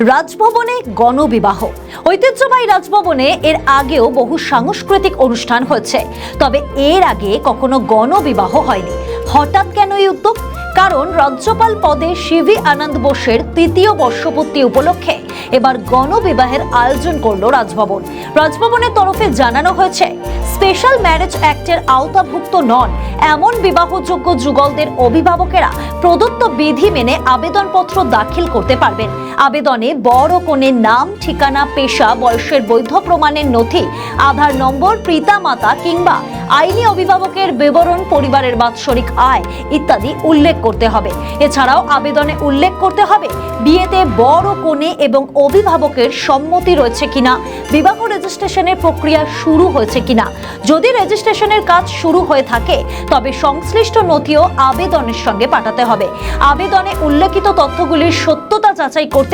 রাজভবনে গণবিবাহ। ঐতিহ্যবাহী রাজভবনে এর আগেও বহু সাংস্কৃতিক অনুষ্ঠান হয়েছে। তবে এর আগে কখনো গণবিবাহ হয়নি। হঠাৎ কেন এই উদ্যোগ? কারণ রাজ্যপাল পদে শিবি আনন্দ বোসের তৃতীয় বর্ষপূর্তি উপলক্ষে এবার গণবিবাহের আয়োজন করল রাজভবন। রাজভবনের তরফে জানানো হয়েছে, স্পেশাল ম্যারেজ অ্যাক্টের আওতাভুক্ত নন। এমন বিবাহযোগ্য যুগলদের অভিভাবকেরা প্রদত্ত বিধি মেনে আবেদনপত্র দাখিল করতে পারবেন। আবেদনে বড় কনের নাম, ঠিকানা, পেশা, বয়সের বৈধ প্রমাণের নথি, আধার নম্বর, পিতামাতা কিংবা আইনি অভিভাবকের বিবরণ, পরিবারের বাৎসরিক আয় ইত্যাদি উল্লেখ করতে হবে। এছাড়াও আবেদনে উল্লেখ করতে হবে, বিয়েতে বড় কনে এবং অভিভাবকের সম্মতি রয়েছে কিনা, বিবাহ রেজিস্ট্রেশনের প্রক্রিয়া শুরু হয়েছে কিনা। যদি রেজিস্ট্রেশনের কাজ শুরু হয়ে থাকে, তবে সংশ্লিষ্ট নথিও আবেদনের সঙ্গে পাঠাতে হবে। আবেদনে উল্লেখিত তথ্যগুলির সত্যতা যাচাই করতে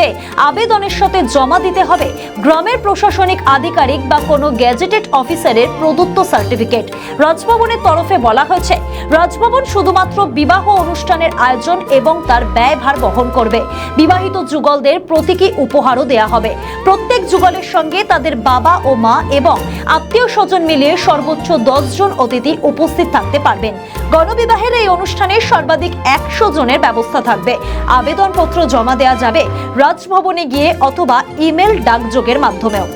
আবেদনের সাথে জমা দিতে হবে গ্রামের প্রশাসনিক আধিকারিক বা কোনো গ্যাজেটেড অফিসারের প্রদত্ত সার্টিফিকেট। রাজভবনের তরফে বলা হয়েছে, রাজভবন শুধুমাত্র বিবাহ অনুষ্ঠানের আয়োজন এবং তার ব্যয়ভার বহন করবে। বিবাহিত যুগলদের প্রতীকী উপহারও দেয়া হবে। প্রত্যেক যুগলের সঙ্গে তাদের বাবা ও মা এবং আত্মীয় স্বজন মিলিয়ে সর্বোচ্চ দশ জন অতিথি উপস্থিত থাকতে পারবেন। গণবিবাহের এই অনুষ্ঠানে সর্বাধিক একশো জনের ব্যবস্থা থাকবে। আবেদনপত্র জমা দেওয়া যাবে রাজভবনে গিয়ে অথবা ইমেল ডাকযোগের মাধ্যমেও।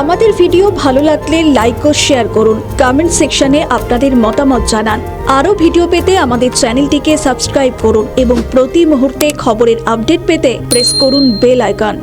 আমাদের ভিডিও ভালো লাগলে লাইক ও শেয়ার করুন। কমেন্ট সেকশনে আপনাদের মতামত জানান। আরও ভিডিও পেতে আমাদের চ্যানেলটিকে সাবস্ক্রাইব করুন এবং প্রতি মুহূর্তে খবরের আপডেট পেতে প্রেস করুন বেল আইকন